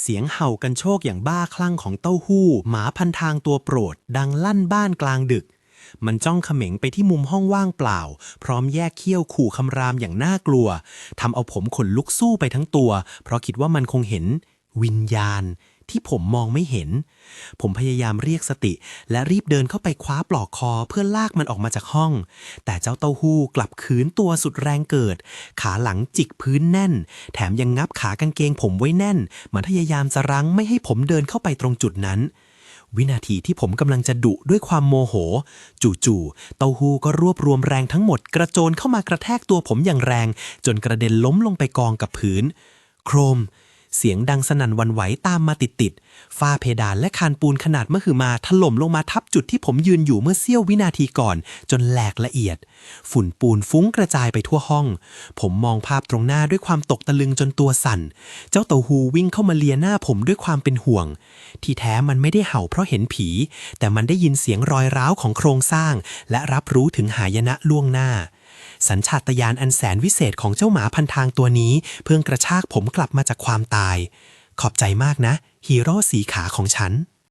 เสียงเห่ากันโชคอย่างบ้าคลั่งของเต้าหู้ หมาพันทางตัวโปรด ดังลั่นบ้านกลางดึก มันจ้องเขม็งไปที่มุมห้องว่างเปล่า พร้อมแยกเขี้ยวขู่คำรามอย่างน่ากลัวทำเอาผมขนลุกสู้ไปทั้งตัว เพราะคิดว่ามันคงเห็น วิญญาณ ที่ผมมองไม่เห็น ผมพยายามเรียกสติ และรีบเดินเข้าไปคว้าปลอกคอเพื่อลากมันออกมาจากห้อง แต่เจ้าเต้าหู้กลับขืนตัวสุดแรงเกิด ขาหลังจิกพื้นแน่น แถมยังงับขากางเกงผมไว้แน่น มันพยายามจะรั้งไม่ให้ผมเดินเข้าไปตรงจุดนั้นวินาทีที่ผมกำลังจะดุด้วยความโมโห จู่ๆ เต้าหู้ก็รวบรวมแรงทั้งหมดกระโจนเข้ามากระแทกตัวผมอย่างแรง จนกระเด็นล้มลงไปกองกับพื้น โครม เสียงดังสนั่นวันไหวตามมาติดๆ ฝ้าเพดานและคานปูนขนาดมหึมาถล่มลงมาทับจุดที่ผมยืนอยู่เมื่อเสี้ยววินาทีก่อน จนแหลกละเอียด ฝุ่นปูนฟุ้งกระจายไปทั่วห้อง ผมมองภาพตรงหน้าด้วยความตกตะลึงจนตัวสั่น เจ้าเต่าหูวิ่งเข้ามาเลียหน้าผมด้วยความเป็นห่วง ที่แท้มันไม่ได้เห่าเพราะเห็นผี แต่มันได้ยินเสียงรอยร้าวของโครงสร้าง และรับรู้ถึงหายนะล่วงหน้าสัญชาตญาณอันแสนวิเศษของเจ้าหมาพันทางตัวนี้ เพื่อกระชากผมกลับมาจากความตาย ขอบใจมากนะ ฮีโร่สีขาของฉัน